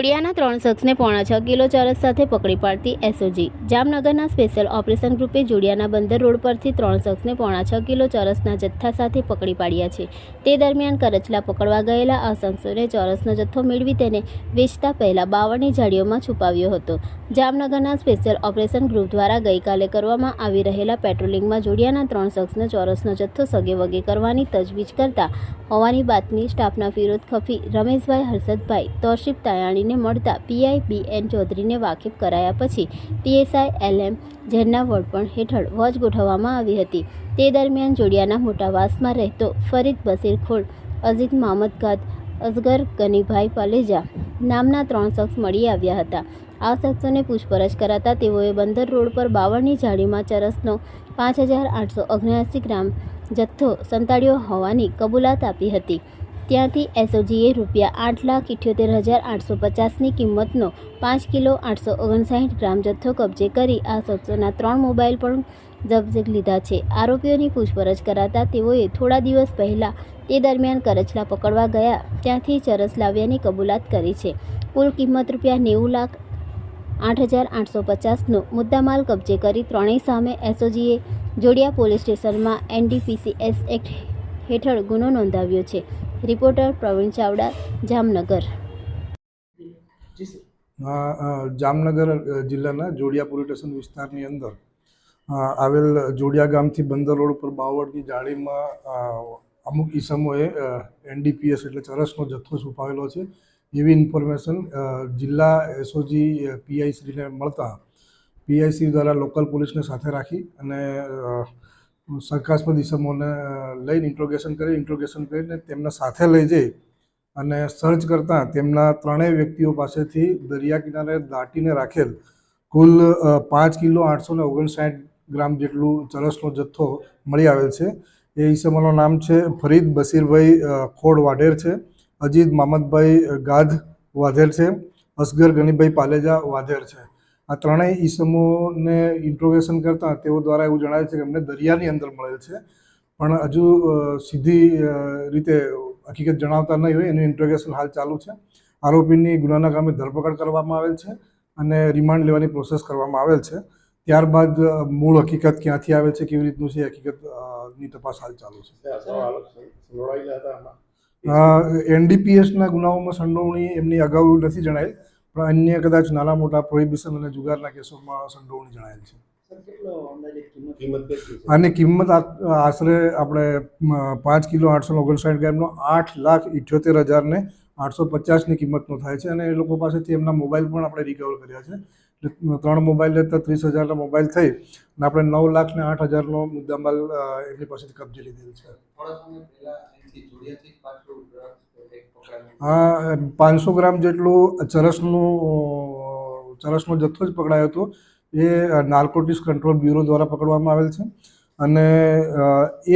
જોડિયાના ત્રણ શખ્સને પોણા છ કિલો ચરસ સાથે પકડી પાડતી એસઓજી જામનગરના સ્પેશિયલ ઓપરેશન ગ્રુપે જોડિયાના બંદર રોડ પરથી ત્રણ શખ્સને પોણા છ કિલો ચરસના જથ્થા સાથે પકડી પાડ્યા છે. તે દરમિયાન કરચલા પકડવા ગયેલા આ શખ્સોને ચોરસનો જથ્થો મેળવી તેને વેચતા પહેલા બાવળની જાડીઓમાં છુપાવ્યો હતો. જામનગરના સ્પેશિયલ ઓપરેશન ગ્રુપ દ્વારા ગઈકાલે કરવામાં આવી રહેલા પેટ્રોલિંગમાં જોડિયાના ત્રણ શખ્સનો ચોરસનો જથ્થો સગે વગે કરવાની તજવીજ કરતા હોવાની બાતમી સ્ટાફના ફિરોદ ખફી, રમેશભાઈ હર્ષદભાઈ તોશિફ તાયાણીને મળતા પીઆઈ બી એન ચૌધરીને વાકેફ કરાયા પછી પીએસઆઈ એલ એમ વડપણ હેઠળ વોચ ગોઠવવામાં આવી હતી. તે દરમિયાન જોડિયાના મોટાવાસમાં રહેતો ફરીદ બસીર ખોડ અઝીત મામદ ગાદ અસગર ગનીભાઈ પાલેજા નામના ત્રણ શખ્સ મળી આવ્યા હતા. આ શખ્સોને પૂછપરછ કરાતા તેઓએ બંદર રોડ પર બાવળની જાળીમાં ચરસનો પાંચ હજાર આઠસો ઓગણ્યાસી ગ્રામ જથ્થો સંતાડ્યો હોવાની કબૂલાત આપી હતી. ત્યાંથી એસઓજીએ રૂપિયા આઠ લાખ ઇઠ્યોતેર હજાર આઠસો પચાસની કિંમતનો પાંચ કિલો આઠસો ઓગણસાઠ ગ્રામ જથ્થો કબજે કરી આ શખ્સોના ત્રણ મોબાઈલ પણ જબ્ત લીધા છે. આરોપીઓની પૂછપરછ કરાતા તેઓએ થોડા દિવસ પહેલાં તે દરમિયાન કરચલા પકડવા ગયા, ત્યાંથી ચરસ લાવ્યાની કબૂલાત કરી છે. કુલ કિંમત રૂપિયા નેવું લાખ આઠ હજાર આઠસો પચાસનો મુદ્દામાલ કબજે કરી ત્રણેય સામે એસઓજીએ જોડિયા પોલીસ સ્ટેશનમાં એનડીપીસીએસ એક્ટ હેઠળ ગુનો નોંધાવ્યો છે. રિપોર્ટર પ્રવીણ ચાવડા, જામનગર. જામનગર જિલ્લાના જોડિયા પોલીસ સ્ટેશન વિસ્તારની અંદર આવેલ જોડિયા ગામથી બંદર રોડ ઉપર બાવળની જાળીમાં અમુક ઈસમોએ એનડીપીએસ એટલે ચરસનો જથ્થો છુપાવેલો છે. એવી ઇન્ફોર્મેશન જિલ્લા એસઓજી પીઆઈસીને મળતા પીઆઈસી દ્વારા લોકલ પોલીસને સાથે રાખી અને શંકાસ્પદ ઈસમોને લઈને ઇન્ટ્રોગેશન કરી ઇન્ટ્રોગેશન કરીને તેમને સાથે લઈ જઈ અને સર્ચ કરતાં તેમના ત્રણેય વ્યક્તિઓ પાસેથી દરિયા કિનારે દાટીને રાખેલ કુલ પાંચ કિલો આઠસો ને ઓગણસાઠ ગ્રામ જેટલું ચરસનો જથ્થો મળી આવેલ છે. એ ઈસમોનું નામ છે ફરીદ બસીરભાઈ અ, ખોડ વાઢેર છે. અજીત મામદભાઈ ગાધ વાધેર છે. અસગર ગનીભાઈ પાલેજા વાધેર છે. આ ત્રણેય ઈસમોને ઇન્ટ્રોગેશન કરતાં તેઓ દ્વારા એવું જણાવે છે કે અમને દરિયાની અંદર મળેલ છે. પણ હજુ સીધી રીતે હકીકત જણાવતા નહીં હોય. એનું ઇન્ટ્રોગેશન હાલ ચાલુ છે. આરોપીની ગુનાના કામે ધરપકડ કરવામાં આવેલ છે અને રિમાન્ડ લેવાની પ્રોસેસ કરવામાં આવેલ છે. ત્યારબાદ મૂળ હકીકત ક્યાંથી આવે છે કેવી રીતનું છે એ હકીકતની તપાસ હાલ ચાલુ છે. એનડીપીએસના ગુનાઓમાં સંડોવણી એમની અગાઉ નથી જણાયેલ. પણ અન્ય કદાચ નાના મોટા પ્રોહિબિશન અને જુગારના કેસોમાં સંડોવણી જણાયેલ છે. આની કિંમત આશરે આપણે પાંચ કિલો આઠસો ઓગણસાઠ ગ્રામનો આઠ લાખ ઇઠ્યોતેર હજારને આઠસો પચાસની કિંમતનો થાય છે અને એ લોકો પાસેથી એમના મોબાઈલ પણ આપણે રિકવર કર્યા છે. એટલે ત્રણ મોબાઈલ લેતા ત્રીસ હજારના મોબાઈલ થઈ અને આપણે નવ લાખ ને આઠ હજારનો મુદ્દામાલ એમની પાસેથી કબજે લીધેલ છે? પાંચસો ગ્રામ જેટલું ચરસનું, ચરસનો જથ્થો જ પકડાયો હતો. એ નાર્કોટિક્સ કંટ્રોલ બ્યુરો દ્વારા પકડવામાં આવેલ છે. અને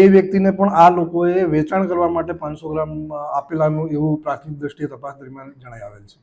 એ વ્યક્તિને પણ આ લોકોએ વેચાણ કરવા માટે પાંચસો ગ્રામ આપેલાનું એવું પ્રાથમિક દ્રષ્ટિએ તપાસ દરમિયાન જણાઈ આવેલ છે.